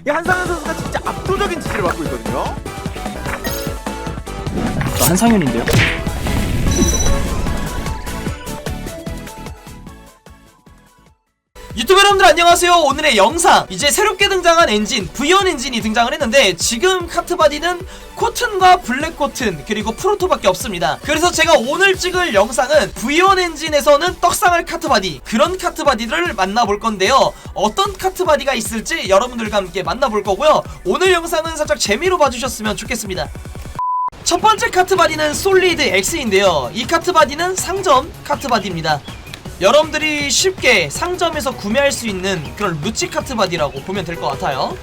이 한상현 선수가 진짜 압도적인 지지를 받고 있거든요. 저 한상현인데요. 유튜브 여러분들 안녕하세요. 오늘의 영상. 이제 새롭게 등장한 엔진 V1 엔진이 등장을 했는데 지금 카트바디는 코튼과 블랙 코튼 그리고 프로토밖에 없습니다. 그래서 제가 오늘 찍을 영상은 V1 엔진에서는 떡상할 카트바디 그런 카트바디를 만나볼 건데요. 어떤 카트바디가 있을지 여러분들과 함께 만나볼 거고요. 오늘 영상은 살짝 재미로 봐주셨으면 좋겠습니다. 첫 번째 카트바디는 솔리드 X인데요. 이 카트바디는 상점 카트바디입니다. 여러분들이 쉽게 상점에서 구매할 수 있는 그런 루치 카트 바디라고 보면 될 것 같아요.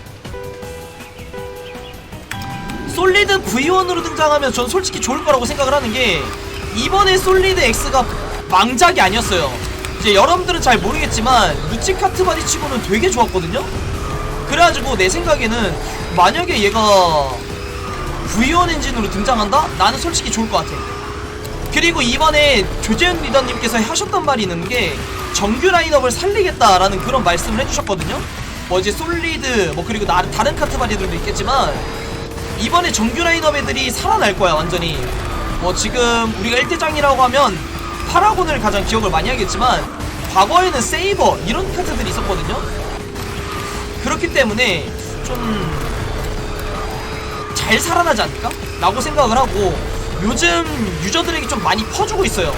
솔리드 V1으로 등장하면 전 솔직히 좋을 거라고 생각을 하는 게 이번에 솔리드 X가 망작이 아니었어요. 이제 여러분들은 잘 모르겠지만 루치 카트 바디 치고는 되게 좋았거든요. 그래가지고 내 생각에는 만약에 얘가 V1 엔진으로 등장한다? 나는 솔직히 좋을 것 같아. 그리고 이번에 조재현 리더님께서 하셨던 말이 있는 게 정규 라인업을 살리겠다라는 그런 말씀을 해주셨거든요. 뭐 이제 솔리드 뭐 그리고 나, 다른 카트바디들도 있겠지만 이번에 정규 라인업 애들이 살아날 거야 완전히. 뭐 지금 우리가 1대장이라고 하면 파라곤을 가장 기억을 많이 하겠지만 과거에는 세이버 이런 카트들이 있었거든요. 그렇기 때문에 좀 잘 살아나지 않을까? 라고 생각을 하고 요즘 유저들에게 좀 많이 퍼주고 있어요.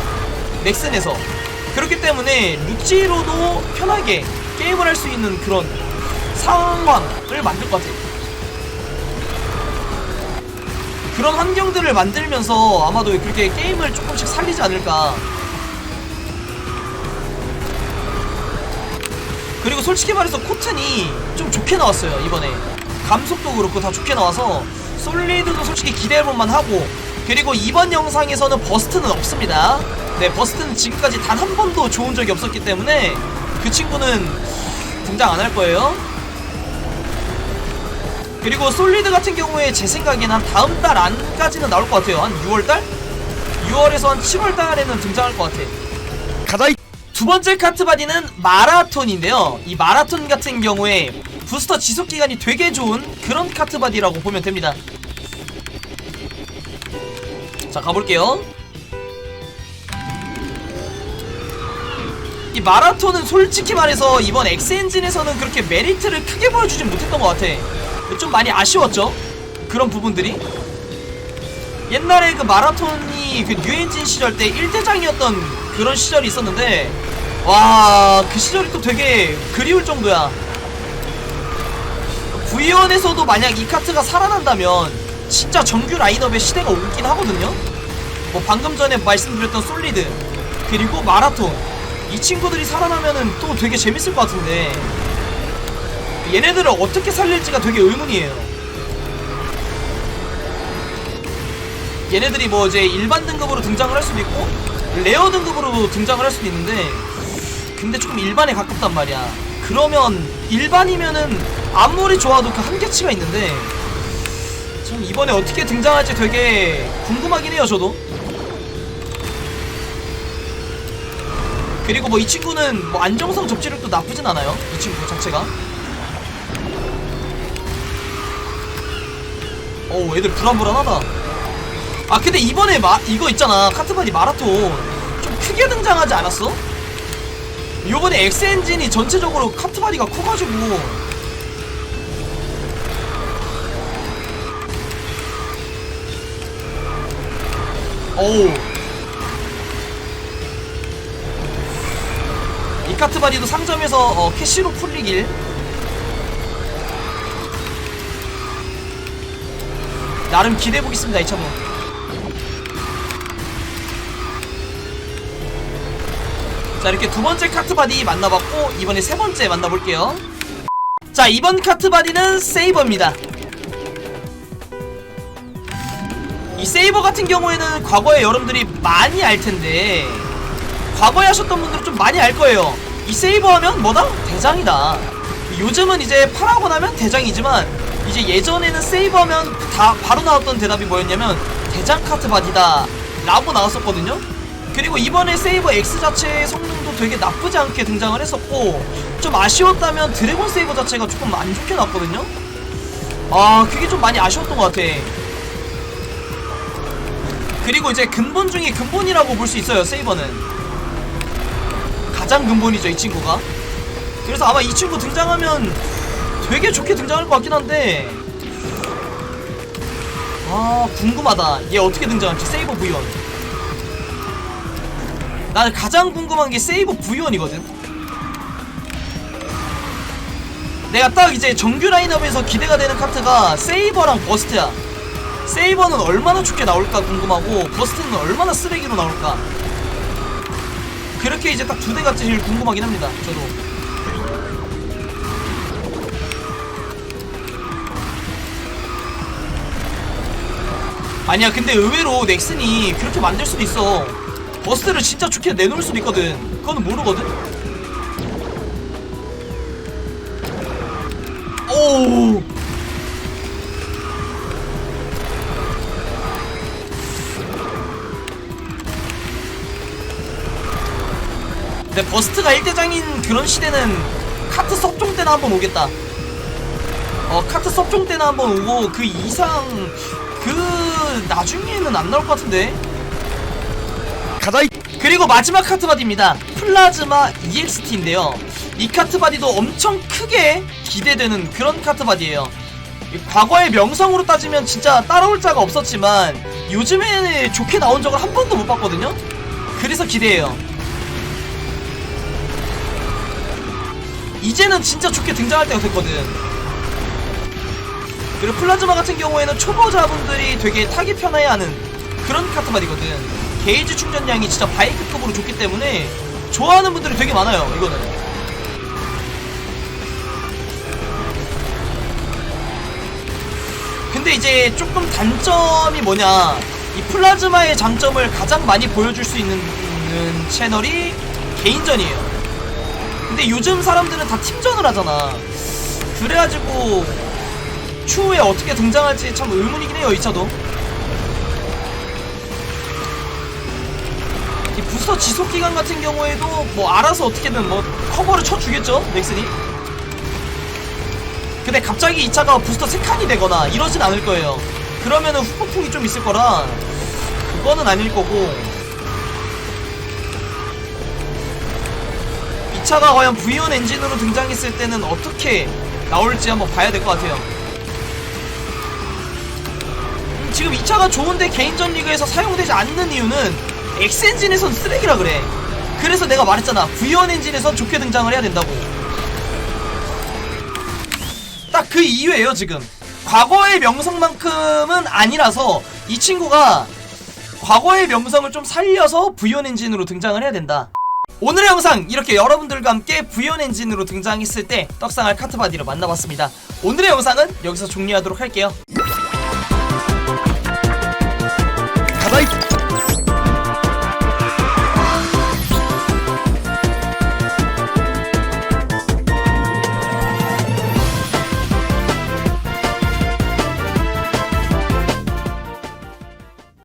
넥슨에서. 그렇기 때문에 루치로도 편하게 게임을 할 수 있는 그런 상황을 만들 것 같아요. 그런 환경들을 만들면서 아마도 그렇게 게임을 조금씩 살리지 않을까. 그리고 솔직히 말해서 코튼이 좀 좋게 나왔어요 이번에. 감속도 그렇고 다 좋게 나와서 솔리드도 솔직히 기대해볼만 하고 그리고 이번 영상에서는 버스트는 없습니다 네 버스트는 지금까지 단 한 번도 좋은 적이 없었기 때문에 그 친구는 등장 안 할 거예요 그리고 솔리드 같은 경우에 제 생각엔 한 다음 달 안까지는 나올 것 같아요 한 6월달? 6월에서 한 7월달에는 등장할 것 같아 가자 이두 번째 카트 바디는 마라톤인데요. 이 마라톤 같은 경우에 부스터 지속 기간이 되게 좋은 그런 카트 바디라고 보면 됩니다. 자, 가볼게요. 이 마라톤은 솔직히 말해서 이번 엑스엔진에서는 그렇게 메리트를 크게 보여주진 못했던 것 같아. 좀 많이 아쉬웠죠? 그런 부분들이. 옛날에 그 마라톤이 그 뉴엔진 시절 때 1대장이었던 그런 시절이 있었는데 와 그 시절이 또 되게 그리울 정도야 V1에서도 만약 이 카트가 살아난다면 진짜 정규 라인업의 시대가 오긴 하거든요. 뭐 방금 전에 말씀드렸던 솔리드 그리고 마라톤. 이 친구들이 살아나면은 또 되게 재밌을 것 같은데. 얘네들을 어떻게 살릴지가 되게 의문이에요. 얘네들이 뭐 이제 일반 등급으로 등장을 할 수도 있고 레어 등급으로 등장을 할 수도 있는데 근데 조금 일반에 가깝단 말이야. 그러면 일반이면은 아무리 좋아도 그 한계치가 있는데 참 이번에 어떻게 등장할지 되게 궁금하긴 해요 저도. 그리고 뭐 이 친구는 뭐 안정성 접지력도 나쁘진 않아요 이 친구 자체가. 어우 애들 불안불안하다. 아 근데 이번에 마, 이거 있잖아 카트바디 마라톤. 좀 크게 등장하지 않았어? 요번에 엑스엔진이 전체적으로 카트바디가 커가지고 어우. 이 카트바디도 상점에서 어, 캐시로 풀리길. 나름 기대해보겠습니다 이 차도 자 이렇게 두 번째 카트바디 만나봤고 이번에 세 번째 만나볼게요. 자 이번 카트바디는 세이버입니다 이 세이버 같은 경우에는 과거에 여러분들이 많이 알 텐데 과거에 하셨던 분들은 좀 많이 알 거예요. 이 세이버 하면 뭐다? 대장이다. 요즘은 이제 파라곤 하면 대장이지만 이제 예전에는 세이버 하면 다 바로 나왔던 대답이 뭐였냐면 대장 카트 바디다 라고 나왔었거든요. 그리고 이번에 세이버 X 자체의 성능도 되게 나쁘지 않게 등장을 했었고 좀 아쉬웠다면 드래곤 세이버 자체가 조금 안 좋게 나왔거든요. 아 그게 좀 많이 아쉬웠던 것 같아 그리고 이제 근본 중에 근본이라고 볼 수 있어요 세이버는. 가장 근본이죠 이 친구가. 그래서 아마 이 친구 등장하면 되게 좋게 등장할 것 같긴 한데. 아 궁금하다. 얘 어떻게 등장할지 세이버 V1 나는 가장 궁금한 게 세이버 V1이거든. 내가 딱 이제 정규 라인업에서 기대가 되는 카트가 세이버랑 버스트야 세이버는 얼마나 좋게 나올까 궁금하고 버스트는 얼마나 쓰레기로 나올까? 그렇게 이제 딱 두 대가 제일 궁금하긴 합니다 저도. 아니야 근데 의외로 넥슨이 그렇게 만들 수도 있어. 버스를 진짜 좋게 내놓을 수도 있거든. 그거는 모르거든. 오 근데 버스트가 1대장인 그런 시대는 카트 섭종 때나 한번 오겠다. 어 카트 섭종 때나 한번 오고 그 이상 그 나중에는 안 나올 것 같은데. 가다이. 그리고 마지막 카트 바디입니다. 플라즈마 EXT인데요. 이 카트 바디도 엄청 크게 기대되는 그런 카트 바디예요. 이 과거의 명성으로 따지면 진짜 따라올 자가 없었지만 요즘에는 좋게 나온 적을 한 번도 못 봤거든요. 그래서 기대해요 이제는 진짜 좋게 등장할 때가 됐거든. 그리고 플라즈마 같은 경우에는 초보자분들이 되게 타기 편해야 하는 그런 카트바디거든. 게이지 충전량이 진짜 바이크급으로 좋기 때문에 좋아하는 분들이 되게 많아요 이거는. 근데 이제 조금 단점이 뭐냐. 이 플라즈마의 장점을 가장 많이 보여줄 수 있는 채널이 개인전이에요 근데 요즘 사람들은 다 팀전을 하잖아. 그래가지고 추후에 어떻게 등장할지 참 의문이긴 해요 이 차도. 이 부스터 지속기간 같은 경우에도 뭐 알아서 어떻게든 뭐 커버를 쳐주겠죠 넥슨이? 근데 갑자기 이 차가 부스터 3칸이 되거나 이러진 않을 거예요. 그러면은 후폭풍이 좀 있을 거라 그거는 아닐 거고 차가 과연 V1 엔진으로 등장했을 때는 어떻게 나올지 한번 봐야 될 것 같아요. 음, 지금 이 차가 좋은데 개인전 리그에서 사용되지 않는 이유는 X 엔진에선 쓰레기라 그래. 그래서 내가 말했잖아. V1 엔진에선 좋게 등장을 해야 된다고. 딱 그 이유예요 지금. 과거의 명성만큼은 아니라서 이 친구가 과거의 명성을 좀 살려서 V1 엔진으로 등장을 해야 된다 오늘의 영상 이렇게 여러분들과 함께 V1 엔진으로 등장했을 때 떡상할 카트바디를 만나봤습니다. 오늘의 영상은 여기서 종료하도록 할게요